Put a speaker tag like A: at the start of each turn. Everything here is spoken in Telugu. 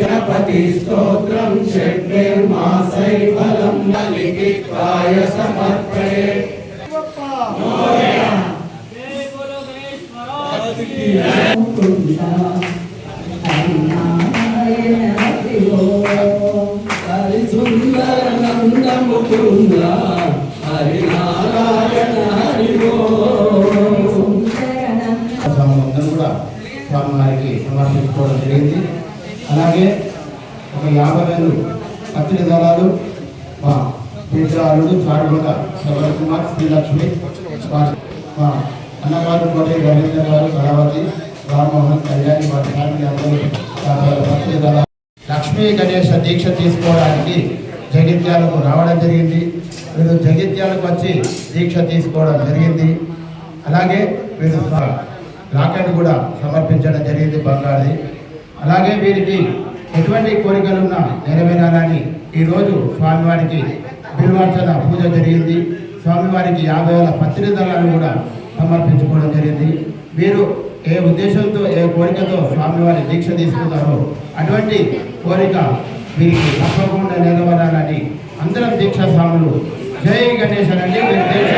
A: గణపతి స్తోత్రం షడ్మాసై ఫలం నలికిత్వాయ సమర్పణే హరి
B: స్వామివారికి సమర్పించుకోవడం జరిగింది. అలాగే ఒక యాభై వేలు పత్రిక దళాలు మా తీర్థరాలుడు చారుమల శబర కుమార్ శ్రీలక్ష్మి మా అన్నగారు కోటి రవీంద్ర గారు కళావతి రామ్మోహన్ కళ్యాణి వారి ఫ్యామిలీ అందరూ లక్ష్మీ గణేష దీక్ష తీసుకోవడానికి జగిత్యాలకు రావడం జరిగింది. వీరు జగిత్యాలకు వచ్చి దీక్ష తీసుకోవడం జరిగింది. అలాగే వీరు రాకెట్ కూడా సమర్పించడం జరిగింది బంగారుది అలాగే వీరికి ఎటువంటి కోరికలున్నా నెరవేరాలని ఈరోజు స్వామివారికి బిల్వార్చన పూజ జరిగింది. స్వామివారికి యాభై వేల పత్రికలను కూడా సమర్పించుకోవడం జరిగింది. వీరు ఏ ఉద్దేశంతో ఏ కోరికతో స్వామివారి దీక్ష తీసుకున్నారో అటువంటి కోరిక వీరికి తప్పకుండా నెరవేరాలని అందరం దీక్ష స్వాములు. జై గణేశ్ అని వీరి దీక్ష